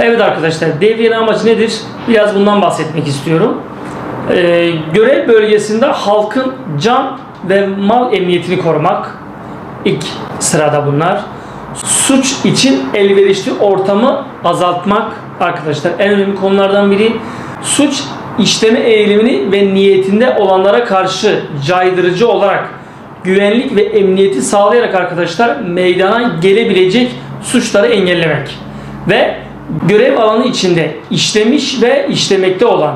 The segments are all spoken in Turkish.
Evet arkadaşlar devriyenin amacı nedir? Biraz bundan bahsetmek istiyorum. Ee, görev bölgesinde halkın can ve mal emniyetini korumak ilk sırada bunlar. Suç için elverişli ortamı azaltmak arkadaşlar en önemli konulardan biri. Suç işleme eğilimini ve niyetinde olanlara karşı caydırıcı olarak güvenlik ve emniyeti sağlayarak arkadaşlar meydana gelebilecek suçları engellemek ve görev alanı içinde işlemiş ve işlemekte olan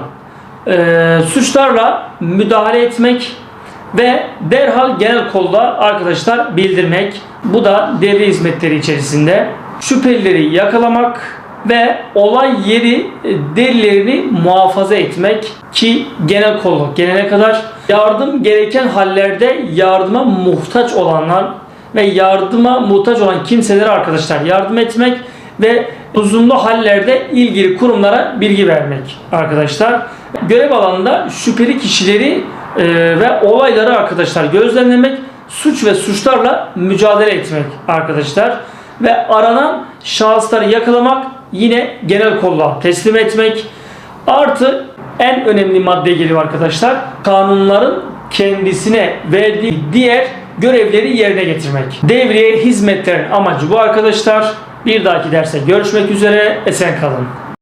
e, suçlarla müdahale etmek ve derhal genel kolda arkadaşlar bildirmek. Bu da devre hizmetleri içerisinde şüphelileri yakalamak ve olay yeri e, delillerini muhafaza etmek ki genel kolluk gelene kadar yardım gereken hallerde yardıma muhtaç olanlar ve yardıma muhtaç olan kimselere arkadaşlar yardım etmek ve uzunlu hallerde ilgili kurumlara bilgi vermek arkadaşlar. Görev alanında şüpheli kişileri e, ve olayları arkadaşlar gözlemlemek, suç ve suçlarla mücadele etmek arkadaşlar ve aranan şahısları yakalamak yine genel kolluğa teslim etmek artı en önemli madde geliyor arkadaşlar kanunların kendisine verdiği diğer görevleri yerine getirmek. Devriye hizmetlerin amacı bu arkadaşlar. Bir dahaki derse görüşmek üzere. Esen kalın.